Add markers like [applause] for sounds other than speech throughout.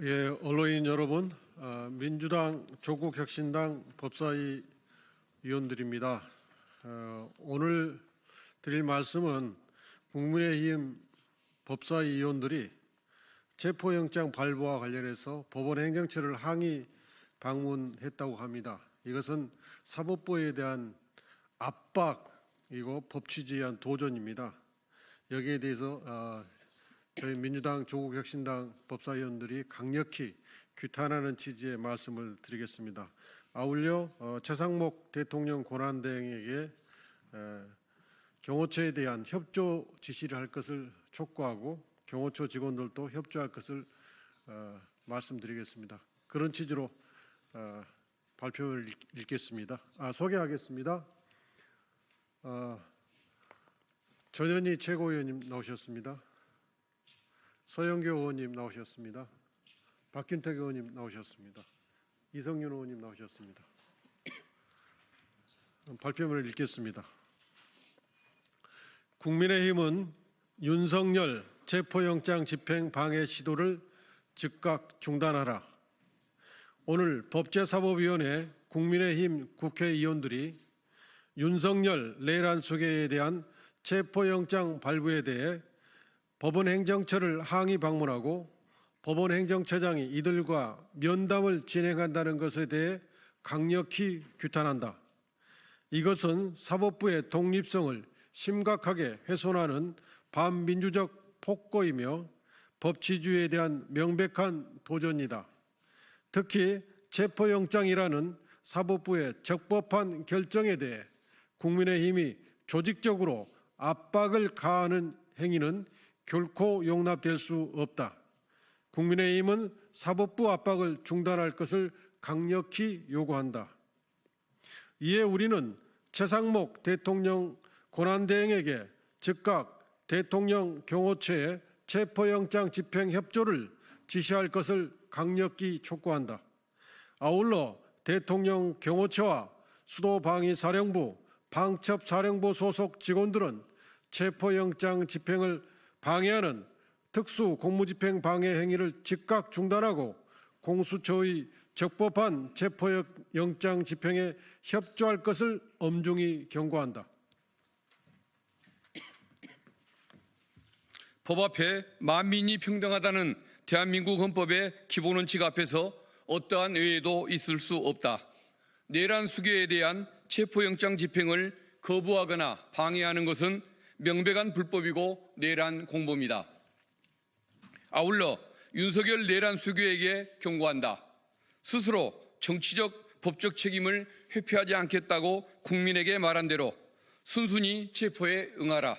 예, 언론인 여러분, 어, 민주당 조국혁신당 법사위 위원들입니다. 어, 오늘 드릴 말씀은 국민의힘 법사위 위원들이 체포영장 발부와 관련해서 법원 행정처를 항의 방문했다고 합니다. 이것은 사법부에 대한 압박이고 법 취지에 의한 도전입니다. 여기에 대해서 어, 저희 민주당 조국혁신당 법사위원들이 강력히 규탄하는 취지의 말씀을 드리겠습니다. 아울러 어, 최상목 대통령 권한대행에게 에, 경호처에 대한 협조 지시를 할 것을 촉구하고 경호처 직원들도 협조할 것을 어, 말씀드리겠습니다. 그런 취지로 어, 발표를 읽- 읽겠습니다. 아, 소개하겠습니다. 어, 전현희 최고위원님 나오셨습니다. 서영교 의원님 나오셨습니다. 박균택 의원님 나오셨습니다. 이성윤 의원님 나오셨습니다. 발표문을 읽겠습니다. 국민의힘은 윤석열 체포영장 집행 방해 시도를 즉각 중단하라. 오늘 법제사법위원회 국민의힘 국회의원들이 윤석열 내란 수계에 대한 체포영장 발부에 대해 법원 행정처를 항의 방문하고 법원 행정처장이 이들과 면담을 진행한다는 것에 대해 강력히 규탄한다. 이것은 사법부의 독립성을 심각하게 훼손하는 반민주적 폭거이며 법치주의에 대한 명백한 도전이다. 특히 체포영장이라는 사법부의 적법한 결정에 대해 국민의힘이 조직적으로 압박을 가하는 행위는 결코 용납될 수 없다. 국민의힘은 사법부 압박을 중단할 것을 강력히 요구한다. 이에 우리는 최상목 대통령 권한대행에게 즉각 대통령 경호처의 체포영장 집행 협조를 지시할 것을 강력히 촉구한다. 아울러 대통령 경호처와 수도방위사령부, 방첩사령부 소속 직원들은 체포영장 집행을 방해하는 특수 공무집행 방해 행위를 즉각 중단하고 공수처의 적법한 체포 영장 집행에 협조할 것을 엄중히 경고한다. [coughs] 법 앞에 만민이 평등하다는 대한민국 헌법의 기본 원칙 앞에서 어떠한 의외도 있을 수 없다. 내란 수교에 대한 체포영장 집행을 거부하거나 방해하는 것은 명백한 불법이고 내란 공범이다. 아울러 윤석열 내란 수교에게 경고한다. 스스로 정치적 법적 책임을 회피하지 않겠다고 국민에게 말한 대로 순순히 체포에 응하라.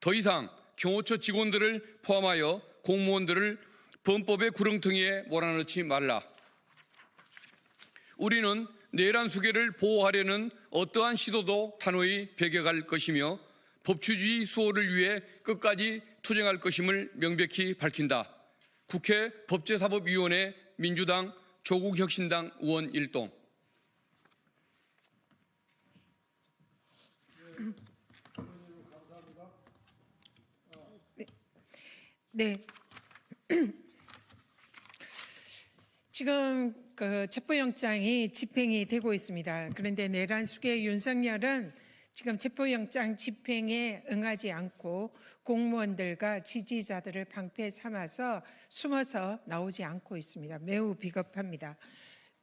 더 이상 경호처 직원들을 포함하여 공무원들을 범법의 구렁텅이에 몰아넣지 말라. 우리는 내란 수계를 보호하려는 어떠한 시도도 단호히 배격할 것이며 법치주의 수호를 위해 끝까지 투쟁할 것임을 명백히 밝힌다. 국회 법제사법위원회 민주당 조국혁신당 의원 일동 네. [clears throat] 지금 그 체포영장이 집행이 되고 있습니다. 그런데 내란 수계 윤석열은 지금 체포영장 집행에 응하지 않고 공무원들과 지지자들을 방패 삼아서 숨어서 나오지 않고 있습니다. 매우 비겁합니다.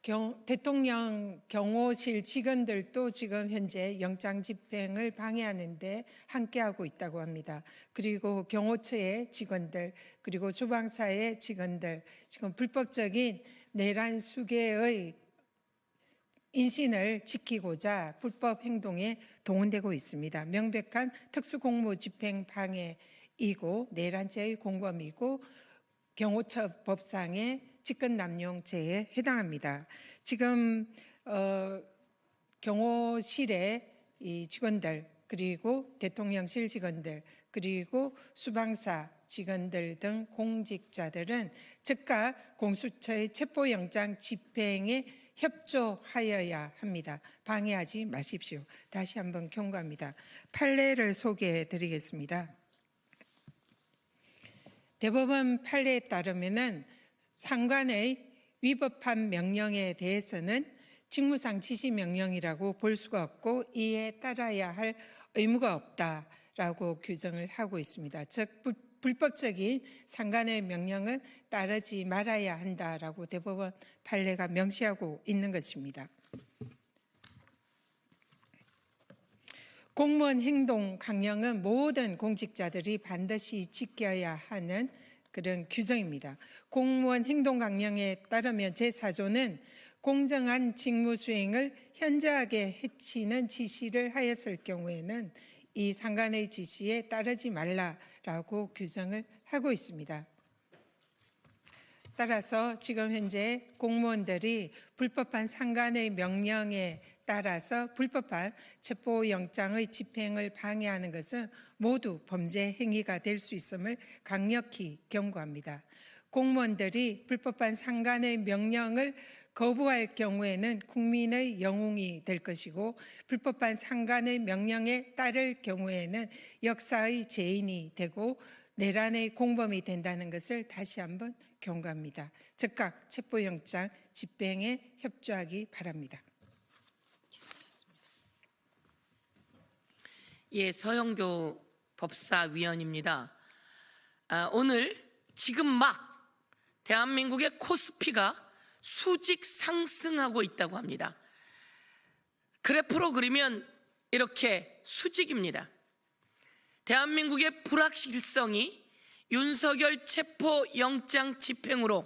경- 대통령 경호실 직원들도 지금 현재 영장 집행을 방해하는데 함께하고 있다고 합니다. 그리고 경호처의 직원들, 그리고 주방사의 직원들, 지금 불법적인 내란 수계의 인신을 지키고자 불법 행동에 동원되고 있습니다. 명백한 특수공무 집행 방해이고 내란죄의 공범이고 경호처 법상의 직권남용죄에 해당합니다. 지금 어, 경호실의 이 직원들 그리고 대통령실 직원들 그리고 수방사 직원들 등 공직자들은 즉각 공수처의 체포영장 집행에 협조하여야 합니다. 방해하지 마십시오. 다시 한번 경고합니다. 판례를 소개해 드리겠습니다. 대법원 판례에 따르면은 상관의 위법한 명령에 대해서는 직무상 지시 명령이라고 볼 수가 없고 이에 따라야 할 의무가 없다라고 규정을 하고 있습니다. 즉 불- 불법적인 상관의 명령은 따르지 말아야 한다라고 대법원 판례가 명시하고 있는 것입니다. 공무원 행동 강령은 모든 공직자들이 반드시 지켜야 하는 그런 규정입니다. 공무원 행동 강령에 따르면 제4조는 공정한 직무 수행을 현저하게 해치는 지시를 하였을 경우에는 이 상관의 지시에 따르지 말라라고 규정을 하고 있습니다. 따라서 지금 현재 공무원들이 불법한 상관의 명령에 따라서 불법한 체포영장의 집행을 방해하는 것은 모두 범죄 행위가 될 수 있음을 강력히 경고합니다. 공무원들이 불법한 상관의 명령을 거부할 경우에는 국민의 영웅이 될 것이고 불법한 상관의 명령에 따를 경우에는 역사의 죄인이 되고 내란의 공범이 된다는 것을 다시 한번 경고합니다. 즉각 체포영장 집행에 협조하기 바랍니다. 예, 서영교 법사위원입니다. 아, 오늘 지금 막 대한민국의 코스피가 수직 상승하고 있다고 합니다. 그래프로 그리면 이렇게 수직입니다. 대한민국의 불확실성이 윤석열 체포 영장 집행으로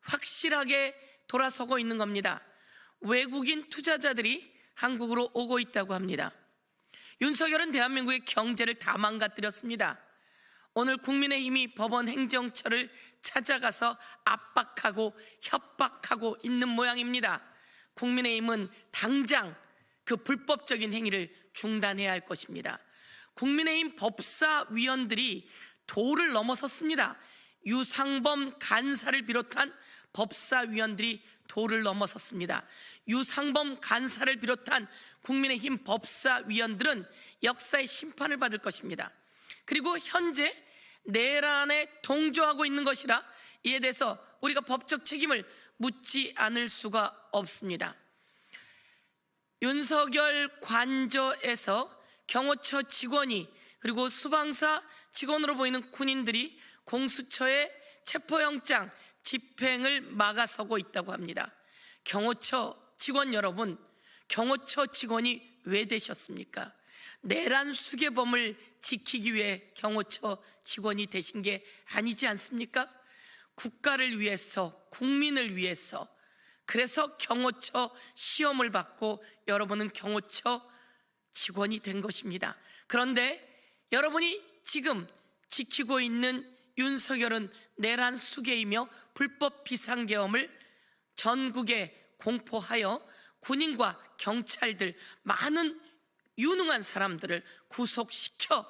확실하게 돌아서고 있는 겁니다. 외국인 투자자들이 한국으로 오고 있다고 합니다. 윤석열은 대한민국의 경제를 다 망가뜨렸습니다. 오늘 국민의힘이 법원 행정처를 찾아가서 압박하고 협박하고 있는 모양입니다. 국민의힘은 당장 그 불법적인 행위를 중단해야 할 것입니다. 국민의힘 법사위원들이 도를 넘어섰습니다. 유상범 간사를 비롯한 법사위원들이 도를 넘어섰습니다. 유상범 간사를 비롯한 국민의힘 법사위원들은 역사의 심판을 받을 것입니다. 그리고 현재 내란에 동조하고 있는 것이라 이에 대해서 우리가 법적 책임을 묻지 않을 수가 없습니다. 윤석열 관저에서 경호처 직원이 그리고 수방사 직원으로 보이는 군인들이 공수처의 체포영장 집행을 막아서고 있다고 합니다. 경호처 직원 여러분, 경호처 직원이 왜 되셨습니까? 내란 수괴범을 지키기 위해 경호처 직원이 되신 게 아니지 않습니까? 국가를 위해서, 국민을 위해서. 그래서 경호처 시험을 받고 여러분은 경호처 직원이 된 것입니다. 그런데 여러분이 지금 지키고 있는 윤석열은 내란 수괴이며 불법 비상계엄을 전국에 공포하여 군인과 경찰들 많은 유능한 사람들을 구속시켜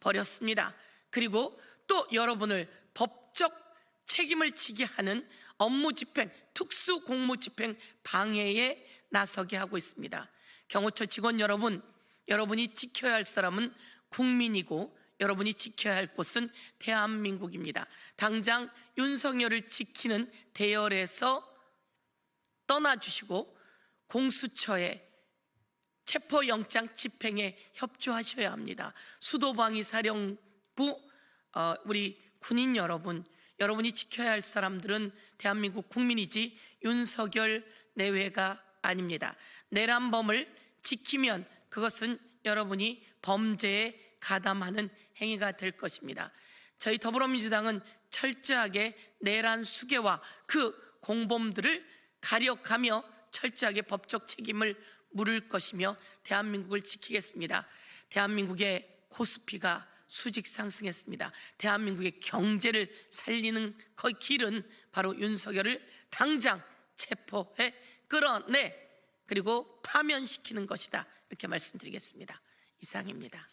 버렸습니다. 그리고 또 여러분을 법적 책임을 지게 하는 업무 집행, 특수 공무 집행 방해에 나서게 하고 있습니다. 경호처 직원 여러분, 여러분이 지켜야 할 사람은 국민이고 여러분이 지켜야 할 곳은 대한민국입니다. 당장 윤석열을 지키는 대열에서 떠나주시고 공수처에 체포영장 집행에 협조하셔야 합니다. 수도방위 사령부 어, 우리 군인 여러분, 여러분이 지켜야 할 사람들은 대한민국 국민이지 윤석열 내외가 아닙니다. 내란범을 지키면 그것은 여러분이 범죄에 가담하는 행위가 될 것입니다. 저희 더불어민주당은 철저하게 내란 수괴와 그 공범들을 가려가며 철저하게 법적 책임을 물을 것이며 대한민국을 지키겠습니다. 대한민국의 코스피가 수직 상승했습니다. 대한민국의 경제를 살리는 그 길은 바로 윤석열을 당장 체포해 끌어내 그리고 파면시키는 것이다. 이렇게 말씀드리겠습니다. 이상입니다.